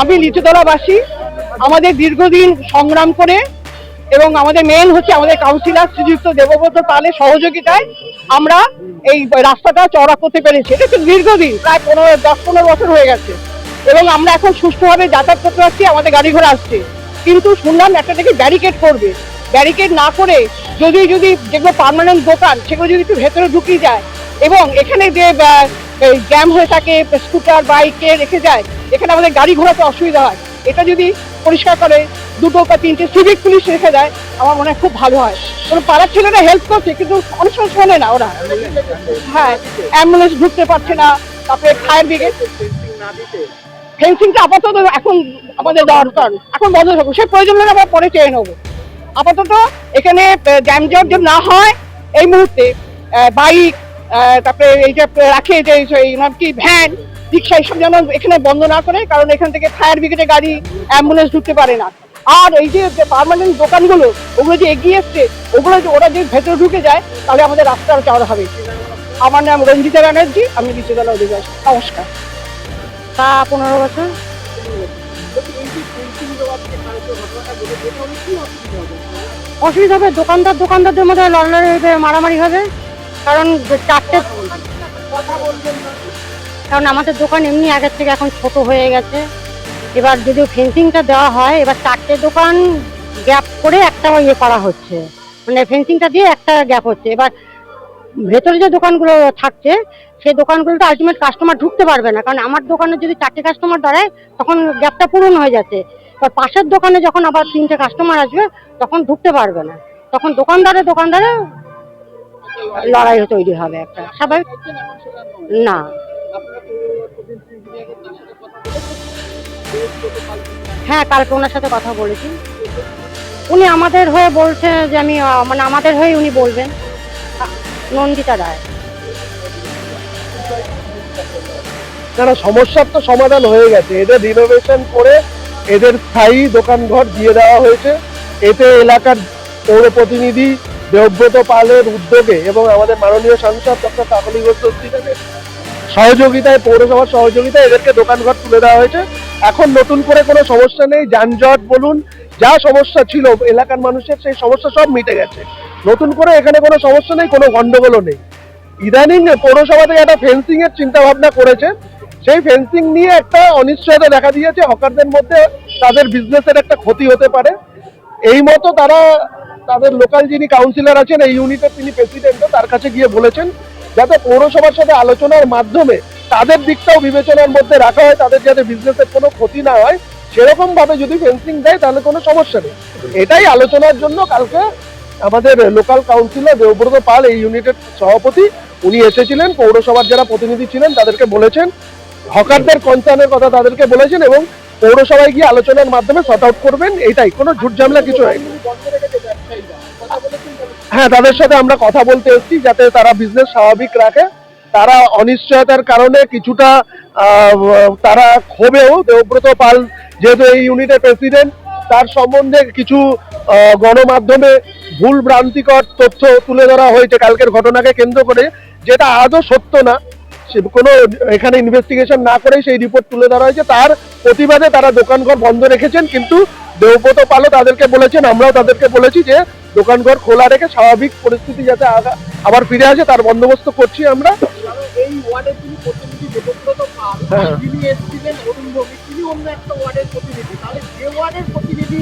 আমি লিচুতলাবাসী, আমাদের দীর্ঘদিন সংগ্রাম করে এবং আমাদের মেন হচ্ছে আমাদের কাউন্সিলর শ্রীযুক্ত দেবব্রত পালের সহযোগিতায় আমরা এই রাস্তাটা চওড়া করতে পেরেছি। এটা তো দীর্ঘদিন, প্রায় পনেরো, দশ, পনেরো বছর হয়ে গেছে। এবং আমরা এখন সুষ্ঠুভাবে যাতায়াত করতে পারছি, আমাদের গাড়ি ঘোড়া আসছে। কিন্তু শুনলাম একটা থেকে ব্যারিকেড করবে। ব্যারিকেড না করে যদি যদি যেগুলো পারমানেন্ট দোকান, সেগুলো যদি একটু ভেতরে ঢুকিয়ে যায় এবং এখানে যে জ্যাম হয়ে থাকে স্কুটার বাইকে রেখে যায়, এখানে আমাদের গাড়ি ঘোড়াতে অসুবিধা হয়। এটা যদি পরিষ্কার করে, দুটো বা তিনটে সিভিক পুলিশ রেখে দেয় আমার মনে হয় খুব ভালো হয়। কোনো পাড়ার ছেলেরা হেল্প করছে, কিন্তু অনেক সময় শোনে না ওরা। হ্যাঁ অ্যাম্বুলেন্স ঢুকতে পারছে না, তারপরে ফায়ার ব্রিগেড ফেন্সিংটা আপাতত এখন আমাদের দরকার এখন বন্ধ থাকুক। সে প্রয়োজন হলে আমরা পরে চেয়ে নেব। আপাতত এখানে জ্যামজট যেন না হয়, এই মুহূর্তে বাইক তারপরে এই যে রাখে যে নাম কি? ভ্যান, রিক্সা, এইসব যেন এখানে বন্ধ না করে, কারণ এখান থেকে ফায়ার ব্রিগেডের গাড়ি, অ্যাম্বুলেন্স ঢুকতে পারে না। আর এই যে পার্মানেন্ট দোকানগুলো, ওগুলো যে এগিয়ে এসছে, ওগুলো যে ওরা যে ভেতরে ঢুকে যায়, তাহলে আমাদের রাস্তাটা চাওয়া হবে। আমার নাম রঞ্জিতা ব্যানার্জি, আমি বিশ্ববিদ্যালয় অধিবাসী। নমস্কার। তা পনেরো বছর। অসুবিধা হবে, দোকানদার দোকানদারদের মধ্যে লড়াই হবে মারামারি হবে। কারণ চারটে কারণ আমাদের দোকান এমনি আগের থেকে এখন ছোট হয়ে গেছে। এবার যদি ফেন্সিংটা দেওয়া হয়, এবার চারটে দোকান গ্যাপ করে একটা ইয়ে করা হচ্ছে। মানে ফেন্সিংটা দিয়ে একটা গ্যাপ হচ্ছে। এবার ভেতরে যে দোকানগুলো থাকছে, সেই দোকানগুলোতে আলটিমেট কাস্টমার ঢুকতে পারবে না। কারণ আমার দোকানে যদি চারটে কাস্টমার দাঁড়ায়, তখন গ্যাপটা পূরণ হয়ে যাচ্ছে। এবার পাশের দোকানে যখন আবার তিনটে কাস্টমার আসবে, তখন ঢুকতে পারবে না। তখন দোকানদারে দোকানদারে লড়াই তৈরি হবে একটা। স্বাভাবিক না। হ্যাঁ কালকে ওনার সাথে কথা বলেছি। উনি আমাদের হয়ে বলছে যে আমি মানে আমাদের হয়ে উনি বলবেন। নন্দিতা রায়। কারণ সমস্যার তো সমাধান হয়ে গেছে। এদের রিনোভেশন করে এদের স্থায়ী দোকানঘর দিয়ে দেওয়া হয়েছে। এতে এলাকার পৌর প্রতিনিধি দেবব্রত পালের উদ্যোগে এবং আমাদের মাননীয় সাংসদ ডক্টর কাকলি ঘোষ সহযোগিতায়, পৌরসভার সহযোগিতায় এদেরকে দোকানঘর তুলে দেওয়া হয়েছে। এখন নতুন করে কোনো সমস্যা নেই, যানজট বলুন, যা সমস্যা ছিল এলাকার মানুষের, সেই সমস্যা সব মিটে গেছে। নতুন করে এখানে কোনো সমস্যা নেই, কোনো গন্ডগোলও নেই। ইদানিং পৌরসভা থেকে একটা ফেন্সিং এর চিন্তা ভাবনা করেছে। সেই ফেন্সিং নিয়ে একটা অনিশ্চয়তা দেখা দিয়েছে। হকারদের মধ্যে তাদের বিজনেসের একটা ক্ষতি হতে পারে। এই মতো তারা তাদের লোকাল যিনি কাউন্সিলর আছেন, এই ইউনিটের তিনি প্রেসিডেন্টও তার কাছে গিয়ে বলেছেন যাতে পৌরসভার সাথে আলোচনার মাধ্যমে তাদের দিকটাও বিবেচনার মধ্যে রাখা হয়, তাদের যাতে বিজনেসের কোনো ক্ষতি না হয় সেরকম ভাবে যদি ফেন্সিং দেয়, তাহলে কোনো সমস্যা নেই। এটাই আলোচনার জন্য কালকে আমাদের লোকাল কাউন্সিলর দেবব্রত পাল, এই ইউনিটের সভাপতি, উনি এসেছিলেন, পৌরসভার যারা প্রতিনিধি ছিলেন, তাদেরকে বলেছেন, হকারদের কনসার্নের কথা তাদেরকে বলেছেন এবং পৌরসভায় গিয়ে আলোচনার মাধ্যমে সর্ট আউট করবেন, এটাই। কোনো ঝুট ঝামেলা কিছু নাই? হ্যাঁ তাদের সাথে আমরা কথা বলতে এসেছি, যাতে তারা বিজনেস স্বাভাবিক রাখে। তারা অনিশ্চয়তার কারণে কিছুটা তারা ক্ষোভেও দেবব্রত পাল, যেহেতু এই ইউনিটের প্রেসিডেন্ট তার সম্বন্ধে কিছু গণমাধ্যমে ভুল ভ্রান্তিকর তথ্য তুলে ধরা হয়েছে কালকের ঘটনাকে কেন্দ্র করে, যেটা আদৌ সত্য না। কোনো এখানে ইনভেস্টিগেশন না করেই সেই রিপোর্ট তুলে ধরা হয়েছে। তার প্রতিবাদে তারা দোকানঘর বন্ধ রেখেছেন কিন্তু দেবব্রত পালও তাদেরকে বলেছেন আমরাও তাদেরকে বলেছি যে দোকানঘর খোলা রেখে স্বাভাবিক পরিস্থিতি যাতে আবার ফিরে আসে তার বন্দোবস্ত করছি আমরা। এই ওয়ার্ডের যিনি প্রতিনিধি দেবব্রত পাল হ্যাঁ। এসেছিলেন অরুণ ভৌমিক তিনি অন্য একটা ওয়ার্ডের প্রতিনিধি। তাহলে যে ওয়ার্ডের প্রতিনিধি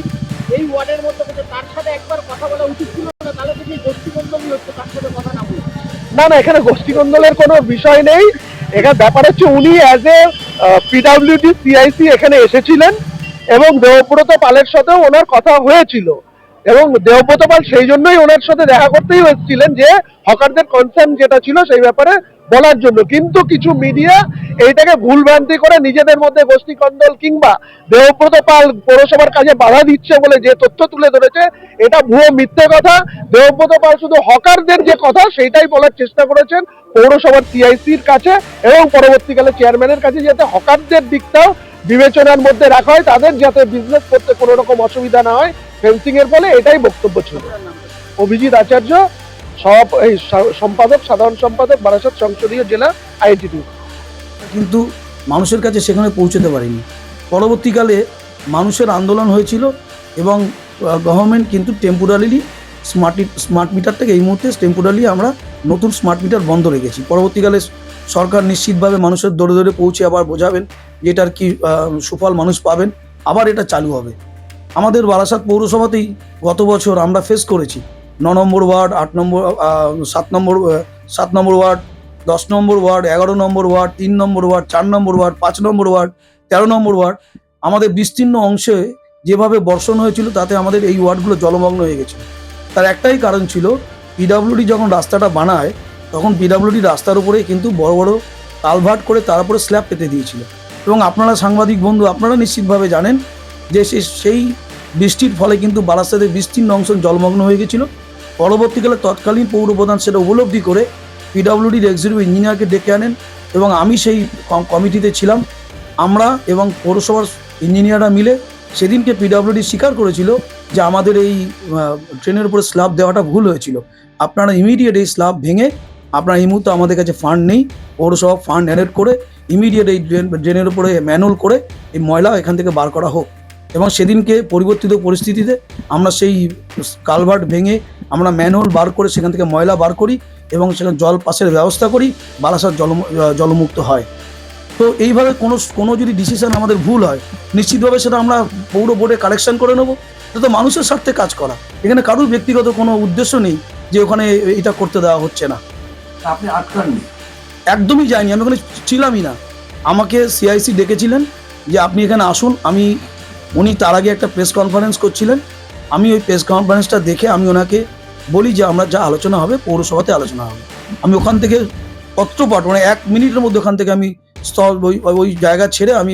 এই ওয়ার্ডের মধ্যে তার সাথে একবার কথা বলা উচিত ছিল না তাহলে তো যে গোষ্ঠীবন্ধনই হচ্ছে তার সাথে কথা না না না, এখানে গোষ্ঠী গোষ্ঠীকন্দলের কোনো বিষয় নেই। এখানে ব্যাপার হচ্ছে উনি অ্যাজ এ পিডাব্লিউডি সিআইসি এখানে এসেছিলেন এবং দেবব্রত পালের সাথেও ওনার কথা হয়েছিল। এবং দেবব্রত পাল সেই জন্যই ওনার সাথে দেখা করতেই এসেছিলেন যে হকারদের কনসার্ন যেটা ছিল সেই ব্যাপারে বলার জন্য। কিন্তু কিছু মিডিয়া এইটাকে ভুল ভ্রান্তি করে নিজেদের মধ্যে গোষ্ঠী কন্দল কিংবা দেবব্রত পাল পৌরসভার কাজে বাধা দিচ্ছে বলে যে তথ্য তুলে ধরেছে, এটা ভুয়ো মিথ্যে কথা। দেবব্রত পাল শুধু হকারদের যে কথা সেইটাই বলার চেষ্টা করেছেন পৌরসভার সিআইসির কাছে এবং পরবর্তীকালে চেয়ারম্যানের কাছে যাতে হকারদের দিকটাও বিবেচনার মধ্যে রাখা হয়, তাদের যাতে বিজনেস করতে কোনো রকম অসুবিধা না হয় ফেন্সিং এর ফলে এটাই বক্তব্য ছিল। অভিজিৎ আচার্য সব এই সম্পাদক, সাধারণ সম্পাদক, বারাসাত সংসদীয় জেলা আইএনটিটি কিন্তু মানুষের কাছে সেখানে পৌঁছতে পারেনি। পরবর্তীকালে মানুষের আন্দোলন হয়েছিল এবং গভর্নমেন্ট কিন্তু টেম্পোরারিলি স্মার্ট স্মার্ট মিটারটাকে এই মুহূর্তে টেম্পোরারি আমরা নতুন স্মার্ট মিটার বন্ধ রেখেছি। পরবর্তীকালে সরকার নিশ্চিতভাবে মানুষের দৌড়ে দৌড়ে পৌঁছে আবার বোঝাবেন এটার কি সুফল মানুষ পাবেন। আবার এটা চালু হবে। আমাদের বারাসাত পৌরসভাতেই গত বছর আমরা ফেস করেছি। ন নম্বর ওয়ার্ড, আট নম্বর সাত নম্বর সাত নম্বর ওয়ার্ড, দশ নম্বর ওয়ার্ড, এগারো নম্বর ওয়ার্ড, তিন নম্বর ওয়ার্ড, চার নম্বর ওয়ার্ড, পাঁচ নম্বর ওয়ার্ড, তেরো নম্বর ওয়ার্ড, আমাদের বিস্তীর্ণ অংশে যেভাবে বর্ষণ হয়েছিল তাতে আমাদের এই ওয়ার্ডগুলো জলমগ্ন হয়ে গেছে। তার একটাই কারণ ছিল পিডাব্লিউডি যখন রাস্তাটা বানায়, তখন পিডাব্লিউডি রাস্তার উপরে কিন্তু বড় বড় কালভার্ট করে তার উপরে স্ল্যাব পেতে দিয়েছিল। এবং আপনারা সাংবাদিক বন্ধু, আপনারা নিশ্চিতভাবে জানেন যে সেই বৃষ্টির ফলে কিন্তু বারাসাতের বিস্তীর্ণ অংশ জলমগ্ন হয়ে গেছিল। পরবর্তীকালে তৎকালীন পৌর প্রধান সেটা উপলব্ধি করে পিডাব্লিউডির এক্সিকিউটিভ ইঞ্জিনিয়ারকে ডেকে আনেন এবং আমি সেই কমিটিতে ছিলাম। আমরা এবং পৌরসভার ইঞ্জিনিয়াররা মিলে সেদিনকে পিডাব্লিউডি স্বীকার করেছিল যে আমাদের এই ট্রেনের উপরে স্ল্যাব দেওয়াটা ভুল হয়েছিল। আপনারা ইমিডিয়েট এই স্ল্যাব ভেঙে আপনারা এই মুহূর্তে আমাদের কাছে ফান্ড নেই। পৌরসভা ফান্ড অ্যানেট করে ইমিডিয়েট এই ড্রেন ড্রেনের উপরে ম্যানুয়াল করে এই ময়লা এখান থেকে বার করা হোক। এবং সেদিনকে পরিবর্তিত পরিস্থিতিতে আমরা সেই কালভার্ট ভেঙে আমরা ম্যানুয়াল বার করে সেখান থেকে ময়লা বার করি এবং সেখানে জল পাসের ব্যবস্থা করি বারাসাত জল জলমুক্ত হয়। তো এইভাবে কোনো কোনো যদি ডিসিশন আমাদের ভুল হয় নিশ্চিতভাবে সেটা আমরা পৌর বোর্ডে কারেকশন করে নেব। এটা তো মানুষের স্বার্থে কাজ করা। এখানে কারোর ব্যক্তিগত কোনো উদ্দেশ্য নেই যে ওখানে এটা করতে দেওয়া হচ্ছে না। আপনি আটকাননি? একদমই যাইনি। আমি ওখানে ছিলামই না। আমাকে সিআইসি ডেকেছিলেন যে আপনি এখানে আসুন আমি উনি তার আগে একটা প্রেস কনফারেন্স করছিলেন। আমি ওই প্রেস কনফারেন্সটা দেখে আমি ওনাকে বলি যে আমরা যা আলোচনা হবে পৌরসভাতে আলোচনা হবে। আমি ওখান থেকে পত্রপাঠ মানে এক মিনিটের মধ্যে ওখান থেকে আমি স্থল ওই ওই জায়গা ছেড়ে আমি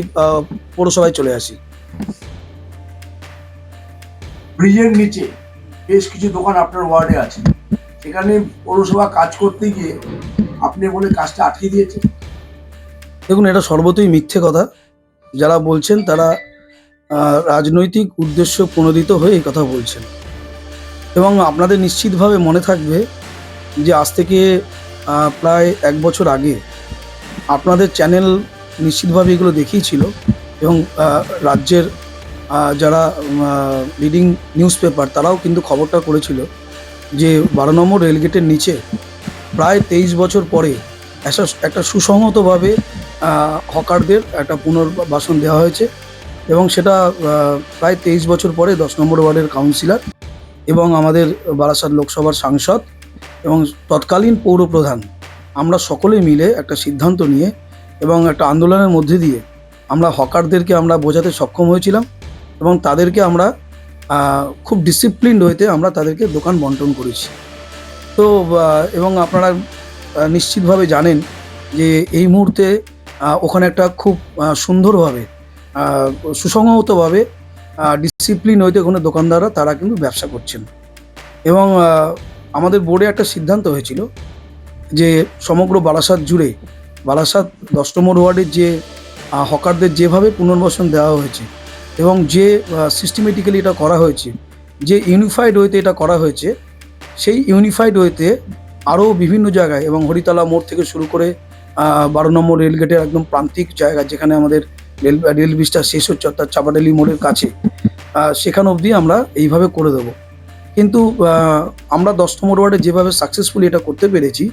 পৌরসভায় চলে আসি। ব্রিজের নিচে বেশ কিছু দোকান আপনার ওয়ার্ডে আছে। সেখানে পৌরসভা কাজ করতে গিয়ে আপনি বলে কাজটা আটকে দিয়েছে দেখুন এটা সর্বতই মিথ্যে কথা। যারা বলছেন তারা রাজনৈতিক উদ্দেশ্য প্রণোদিত হয়ে এই কথা বলছেন। এবং আপনাদের নিশ্চিতভাবে মনে থাকবে যে আজ থেকে প্রায় এক বছর আগে আপনাদের চ্যানেল নিশ্চিতভাবে এগুলো দেখিয়েছিল এবং রাজ্যের যারা লিডিং নিউজ পেপার তারাও কিন্তু খবরটা করেছিল যে বারো নম্বর রেলগেটের নিচে প্রায় তেইশ বছর পরে একটা সুসংহতভাবে হকারদের একটা পুনর্বাসন দেওয়া হয়েছে। এবং সেটা প্রায় তেইশ বছর পরে দশ নম্বর ওয়ার্ডের কাউন্সিলর এবং আমাদের বারাসাত লোকসভার সাংসদ এবং তৎকালীন পৌরপ্রধান আমরা সকলে মিলে একটা সিদ্ধান্ত নিয়ে এবং একটা আন্দোলনের মধ্যে দিয়ে আমরা হকারদেরকে আমরা বোঝাতে সক্ষম হয়েছিলাম এবং তাদেরকে আমরা খুব ডিসিপ্লিনড হইতে আমরা তাদেরকে দোকান বন্টন করেছি। তো এবং আপনারা নিশ্চিতভাবে জানেন যে এই মুহূর্তে ওখানে একটা খুব সুন্দরভাবে সুসংহতভাবে ডিসিপ্লিন হইতে কোনো দোকানদাররা তারা কিন্তু ব্যবসা করছেন। এবং আমাদের বোর্ডে একটা সিদ্ধান্ত হয়েছিল যে সমগ্র বারাসাত জুড়ে, বারাসাত দশ নম্বর ওয়ার্ডের যে হকারদের যেভাবে পুনর্বাসন দেওয়া হয়েছে এবং যে সিস্টেমেটিক্যালি এটা করা হয়েছে, যে ইউনিফাইড ওয়েতে এটা করা হয়েছে, সেই ইউনিফাইড ওয়েতে আরও বিভিন্ন জায়গায় এবং হরিতলা মোড় থেকে শুরু করে বারো নম্বর রেলগেটের একদম প্রান্তিক জায়গা যেখানে আমাদের রেল রেল ব্রিজটা শেষ হচ্ছে, অর্থাৎ চাপাডালি মোড়ের কাছে। সেখান অবধি আমরা এইভাবে করে দেবো। কিন্তু আমরা দশ নম্বর ওয়ার্ডে যেভাবে সাকসেসফুলি এটা করতে পেরেছি,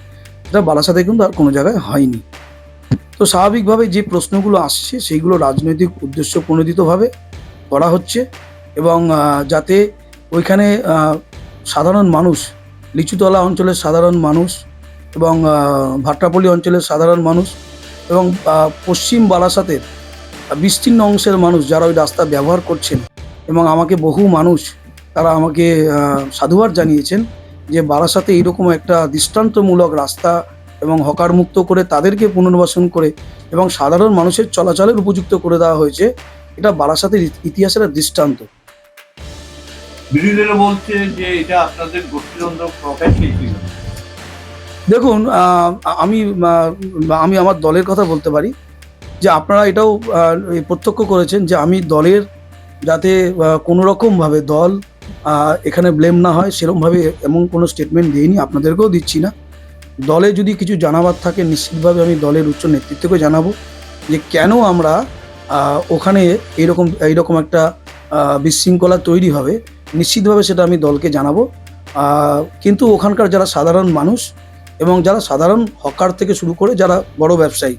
সেটা বারাসাতে কিন্তু আর কোনো জায়গায় হয়নি। তো স্বাভাবিকভাবে যে প্রশ্নগুলো আসছে, সেইগুলো রাজনৈতিক উদ্দেশ্য প্রণোদিতভাবে করা হচ্ছে এবং যাতে ওইখানে সাধারণ মানুষ, লিচুতলা অঞ্চলের সাধারণ মানুষ এবং ভাট্টাপল্লী অঞ্চলের সাধারণ মানুষ এবং পশ্চিম বারাসাতের বিস্তীর্ণ অংশের মানুষ যারা ওই রাস্তা ব্যবহার করছেন এবং আমাকে বহু মানুষ তারা আমাকে সাধুবাদ জানিয়েছেন যে বারাসাতে এইরকম একটা দৃষ্টান্তমূলক রাস্তা এবং হকার মুক্ত করে তাদেরকে পুনর্বাসন করে এবং সাধারণ মানুষের চলাচলের উপযুক্ত করে দেওয়া হয়েছে এটা বারাসাতের ইতিহাসের দৃষ্টান্ত। বিরোধীরা বলছে যে এটা আপনাদের দেখুন আমি আমি আমার দলের কথা বলতে পারি। যে আপনারা এটাও প্রত্যক্ষ করেছেন যে আমি দলের যাতে কোনো রকমভাবে দল এখানে ব্লেম না হয়, সেরকমভাবে এমন কোনো স্টেটমেন্ট দিইনি, আপনাদেরকেও দিচ্ছি না। দলে যদি কিছু জানাবার থাকে, নিশ্চিতভাবে আমি দলের উচ্চ নেতৃত্বকে জানাব যে কেন আমরা ওখানে এইরকম এইরকম একটা বিশৃঙ্খলা তৈরি হবে, নিশ্চিতভাবে সেটা আমি দলকে জানাব। কিন্তু ওখানকার যারা সাধারণ মানুষ এবং যারা সাধারণ হকার থেকে শুরু করে যারা বড় ব্যবসায়ী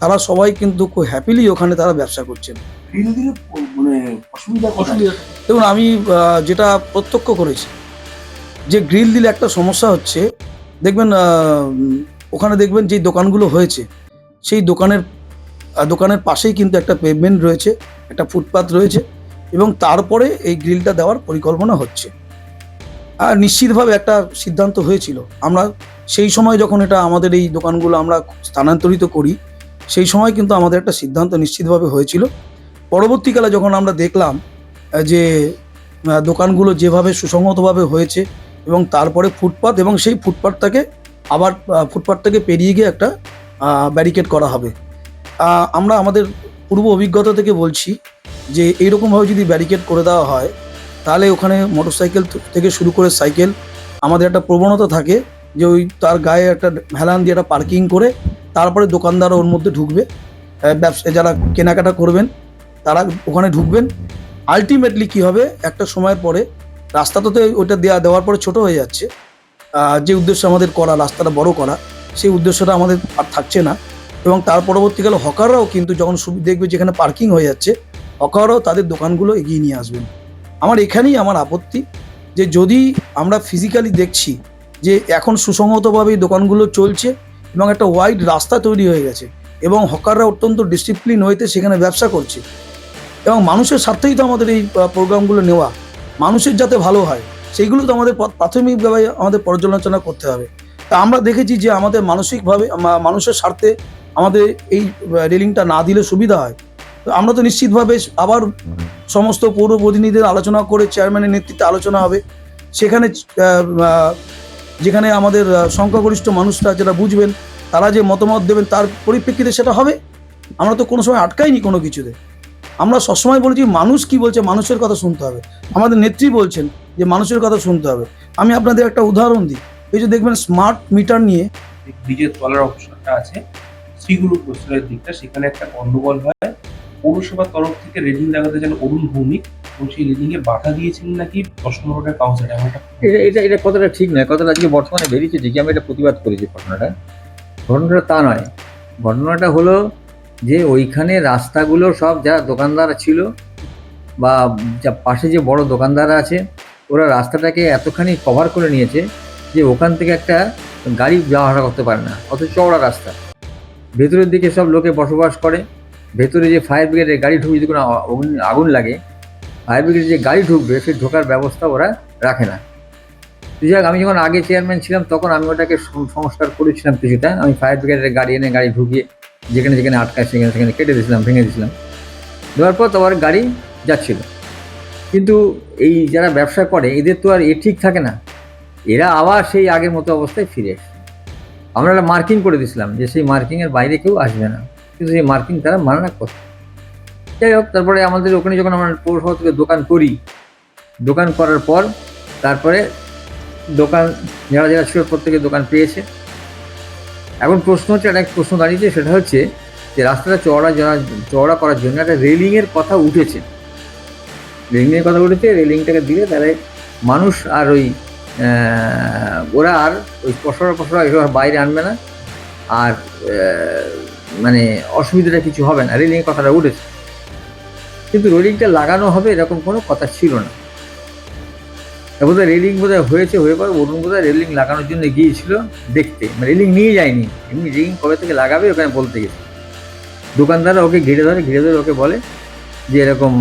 তারা সবাই কিন্তু খুব হ্যাপিলি ওখানে তারা ব্যবসা করছেন। মানে অসুবিধা দেখুন আমি যেটা প্রত্যক্ষ করেছি যে গ্রিল দিলে একটা সমস্যা হচ্ছে দেখবেন ওখানে দেখবেন যে দোকানগুলো হয়েছে সেই দোকানের দোকানের পাশেই কিন্তু একটা পেভমেন্ট রয়েছে একটা ফুটপাথ রয়েছে এবং তারপরে এই গ্রিলটা দেওয়ার পরিকল্পনা হচ্ছে। আর নিশ্চিতভাবে একটা সিদ্ধান্ত হয়েছিল। আমরা সেই সময় যখন এটা আমাদের এই দোকানগুলো আমরা স্থানান্তরিত করি সেই সময় কিন্তু আমাদের একটা সিদ্ধান্ত নিশ্চিতভাবে হয়েছিল। পরবর্তীকালে যখন আমরা দেখলাম যে দোকানগুলো যেভাবে সুসংহতভাবে হয়েছে এবং তারপরে ফুটপাত এবং সেই ফুটপাতটাকে আবার আহ, ফুটপাতটাকে পেরিয়ে গিয়ে একটা ব্যারিকেড করা হবে। আমরা আমাদের পূর্ব অভিজ্ঞতা থেকে বলছি যে এইরকমভাবে যদি ব্যারিকেড করে দেওয়া হয় তাহলে ওখানে মোটরসাইকেল থেকে শুরু করে সাইকেল আমাদের একটা প্রবণতা থাকে যে ওই তার গায়ে একটা হেলান দিয়ে একটা পার্কিং করে তারপরে দোকানদার ওর মধ্যে ঢুকবে। ব্যবসা যারা কেনাকাটা করবেন, তারা ওখানে ঢুকবেন। আলটিমেটলি কি হবে? একটা সময়ের পরে রাস্তাটা তো ওইটা দেওয়া দেওয়ার পরে ছোট হয়ে যাচ্ছে। যে উদ্দেশ্য আমাদের করা, রাস্তাটা বড় করা, সেই উদ্দেশ্যটা আমাদের আর থাকছে না। এবং তার পরবর্তীকালে হকাররাও কিন্তু যখন দেখবে যেখানে পার্কিং হয়ে যাচ্ছে, হকাররাও তাদের দোকানগুলো এগিয়ে নিয়ে আসবেন। আমার এখানেই আমার আপত্তি যে যদি আমরা ফিজিক্যালি দেখছি যে এখন সুসংহতভাবে দোকানগুলো চলছে এবং একটা ওয়াইড রাস্তা তৈরি হয়ে গেছে এবং হকাররা অত্যন্ত ডিসিপ্লিন হইতে সেখানে ব্যবসা করছে। এবং মানুষের স্বার্থেই তো আমাদের এই প্রোগ্রামগুলো নেওয়া। মানুষের যাতে ভালো হয়, সেইগুলো তো আমাদের প্রাথমিকভাবে আমাদের পর্যালোচনা করতে হবে। তা আমরা দেখেছি যে আমাদের মানসিকভাবে মানুষের স্বার্থে আমাদের এই রেলিংটা না দিলে সুবিধা হয়। তো আমরা তো নিশ্চিতভাবে আবার সমস্ত পৌর প্রতিনিধিদের আলোচনা করে চেয়ারম্যানের নেতৃত্বে আলোচনা হবে। সেখানে যেখানে আমাদের সংখ্যাগরিষ্ঠ মানুষরা যেটা বুঝবেন, তারা যে মতামত দেবেন, তার পরিপ্রেক্ষিতে সেটা হবে? আমরা তো কোনো সময় আটকাইনি কোনো কিছুতে। আমরা সবসময় বলেছি, মানুষ কি বলছে মানুষের কথা শুনতে হবে। আমাদের নেত্রী বলছেন যে মানুষের কথা শুনতে হবে। আমি আপনাদের একটা উদাহরণ দিই। এই যে দেখবেন স্মার্ট মিটার নিয়ে ব্রিজের তলার অপশনটা আছে, শ্রীগুরু প্রস্তুতের দিকটা। সেখানে একটা গন্ডগোল হয়। পৌরসভার তরফ থেকে রেলিং লাগাতে যেন অরুণ ভৌমিক সেই এ বাধা দিয়েছিলেন নাকি? দশ পনেরোটা কাউন্সিলর এটা এটা কথাটা ঠিক নয়। কথাটা আজকে বর্তমানে বেরিয়েছে যে আমি এটা প্রতিবাদ করেছি ঘটনাটা। ঘটনাটা তা নয়। ঘটনাটা হলো যে ওইখানে রাস্তাগুলো সব যারা দোকানদার ছিল বা যা পাশে যে বড় দোকানদার আছে, ওরা রাস্তাটাকে এতখানি কভার করে নিয়েছে যে ওখান থেকে একটা গাড়ি আসা করতে পারে না। অত চওড়া রাস্তা। ভেতরের দিকে সব লোকে বসবাস করে। ভেতরে যে ফায়ার ব্রিগেডের গাড়ি ঢুকে যদি কোনো আগুন লাগে ফায়ার ব্রিগেডের যে গাড়ি ঢুকবে, সেই ঢোকার ব্যবস্থা ওরা রাখে না। যাক আমি যখন আগে চেয়ারম্যান ছিলাম, তখন আমি ওটাকে সংস্কার করেছিলাম কিছুটা। আমি ফায়ার ব্রিগেডের গাড়ি এনে গাড়ি ঢুকিয়ে যেখানে যেখানে আটকায়, সেখানে সেখানে কেটে দিয়েছিলাম, ভেঙে দিয়েছিলাম। দেওয়ার পর তোমার গাড়ি যাচ্ছিল। কিন্তু এই যারা ব্যবসা করে, এদের তো আর এ ঠিক থাকে না। এরা আবার সেই আগের মতো অবস্থায় ফিরে এসে আমরা একটা মার্কিং করে দিয়েছিলাম যে সেই মার্কিংয়ের বাইরে কেউ আসবে না। কিন্তু সেই মার্কিং তারা মানে করতে যাই হোক, তারপরে আমাদের ওখানে যখন আমরা পৌরসভা থেকে দোকান করি, দোকান করার পর তারপরে দোকান, যারা যারা ছিল প্রত্যেকে দোকান পেয়েছে। এখন প্রশ্ন হচ্ছে, একটা প্রশ্ন দাঁড়িয়েছে, সেটা হচ্ছে যে রাস্তাটা চওড়া চওড়া করার জন্য একটা রেলিংয়ের কথা উঠেছে। রেলিংয়ের কথা উঠেছে, রেলিংটাকে দিলে তাহলে মানুষ আর ওই ওরা আর ওই পশরা পশরা এসব বাইরে আনবে না। আর মানে অসুবিধাটা কিছু হবে না। রেলিংয়ের কথাটা উঠেছে। কিন্তু রেলিংটা লাগানো হবে এরকম কোনো কথা ছিল না। বোধহয় রেলিং বোধহয় হয়েছে, হয়ে পরে অরুণ বোধহয় রেলিং লাগানোর জন্য গিয়েছিল দেখতে। মানে রেলিং নিয়ে যায়নি। এমনি রেলিং কবে থেকে লাগাবে ওখানে বলতে গেছে। দোকানদাররা ওকে ঘিরে ধরে ঘিরে ধরে ওকে বলে যে এরকম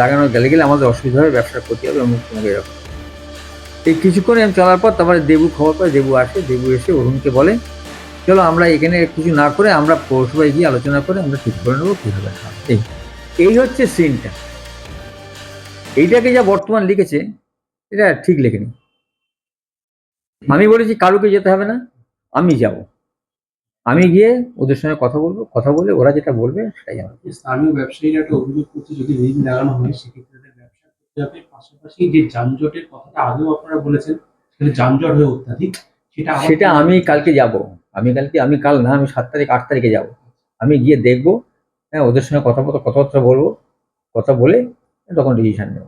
লাগানো গেলে গেলে আমাদের অসুবিধা হবে, ব্যবসা করতে হবে, অমুক তমুক এরকম। এই কিছুক্ষণ আমি চলার পর তারপরে দেবু খবর পায় দেবু আসে, দেবু এসে অরুণকে বলে, চলো আমরা এখানে কিছু না করে আমরা পৌরসভায় গিয়ে আলোচনা করে আমরা ঠিক করে নেব, কী হবে না। এই। এই হচ্ছে সিনটা এইটাকে যা বর্তমান লিখেছে এটা ঠিক লেখেনি। আমি বলেছি কারুকে যেতে হবে না আমি যাব। আমি গিয়ে ওদের সঙ্গে কথা বলব কথা বলে ওরা যেটা বলবে সেটাই আমার স্থানীয় ব্যবসায়ীরা একটা অভিযোগ করছে যদি রেলিং লাগানো হয় সেক্ষেত্রে ব্যবসা করতে হবে। পাশাপাশি যে যানজটের কথাটা আগেও আপনারা বলেছেন সেখানে যানজট হয়ে অত্যাধিক সেটা সেটা আমি কালকে যাব। আমি কালকে আমি কাল না আমি সাত তারিখ আট তারিখে যাব। আমি গিয়ে দেখব হ্যাঁ ওদের সঙ্গে কথা কথাবার্তা বলব। কথা বলে তখন ডিসিশান নেব।